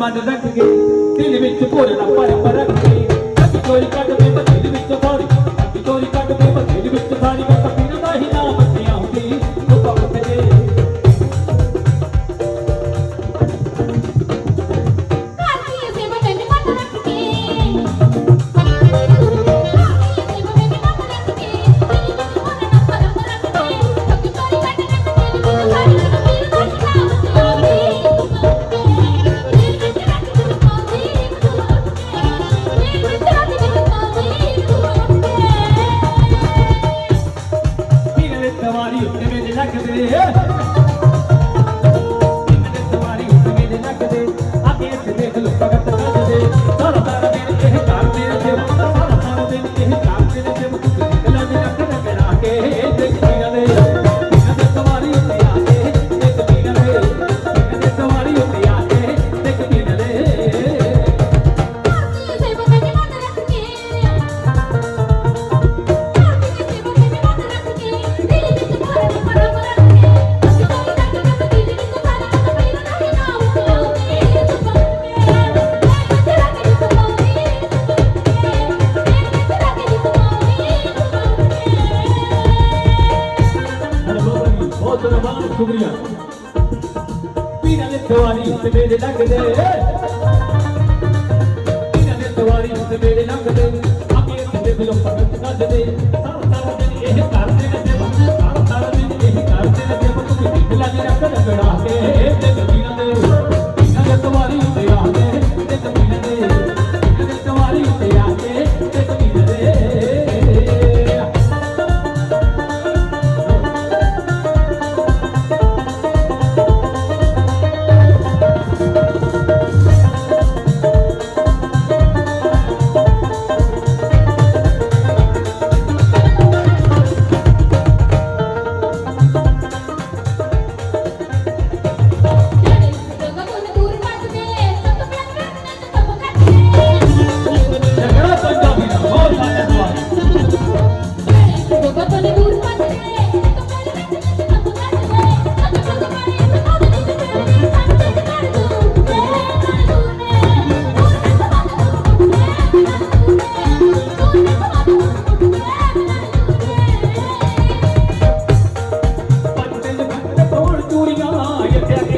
மண் ரக்கு தீனி விட்டு போடு நம்ம ரக்கு yeah. ਸ਼ੁਕਰੀਆ। ਪੀਰਾਂ ਦੇ ਦਿਵਾਲੀ ਤੇ ਮੇਰੇ ਲੱਗਦੇ। ਪੀਰਾਂ ਦੇ ਦਿਵਾਲੀ ਤੇ ਮੇਰੇ ਲੱਗਦੇ। ਆਕੇ ਤੇ ਦਿਲੋਂ ਪੱਕ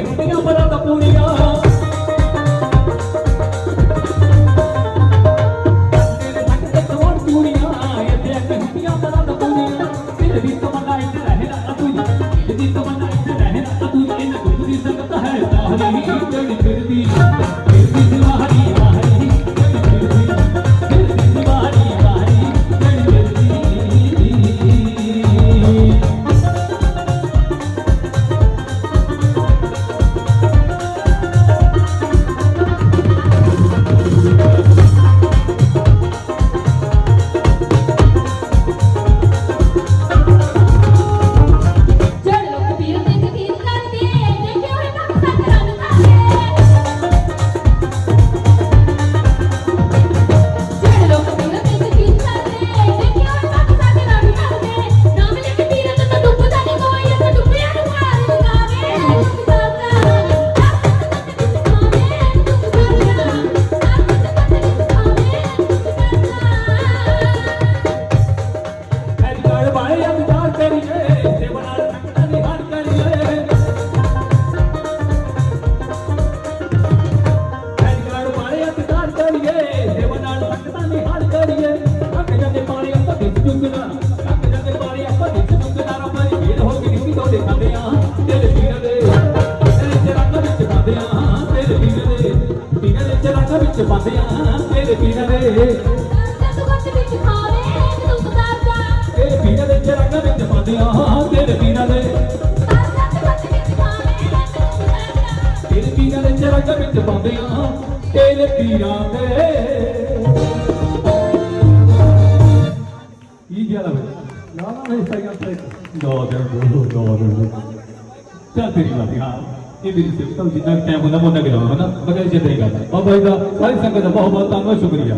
Tingnan mo ਜਾਂਦਿਆਂ ਤੇਰੇ ਬਿਨਾਂ ਦੇ। ਤੇਰੇ ਬਿਨਾਂ ਦੇ ਤੇਰਾ ਜਮਿਤ ਪਾਉਂਦਿਆਂ ਤੇਰੇ ਪੀਰਾਂ ਦੇ। ਇਹ ਗਿਆ ਲਵੇ ਨਾ ਨਾ ਨਹੀਂ ਸਹੀ ਗੱਲ ਤੇ ਦੋ ਦਿਨ ਬੋਲੋ ਦੋ ਦਿਨ ਚੱਲ ਤੇਰੀ ਗੱਲ ਹਾਂ ਇਹ ਮੇਰੀ ਸਿਫਤਾਂ ਜਿੰਨਾ ਟਾਈਮ ਹੁੰਦਾ ਮੋਨਾ ਗਿਲਾਉਣਾ ਨਾ ਬਗੈਰ ਜਿੱਦਾਂ ਹੀ ਗੱਲ। ਬਾਬਾ ਜੀ ਦਾ ਸਾਰੀ ਸੰਗਤ ਦਾ ਬਹੁਤ ਬਹੁਤ ਧੰਨਵਾਦ ਸ਼ੁਕਰੀਆ।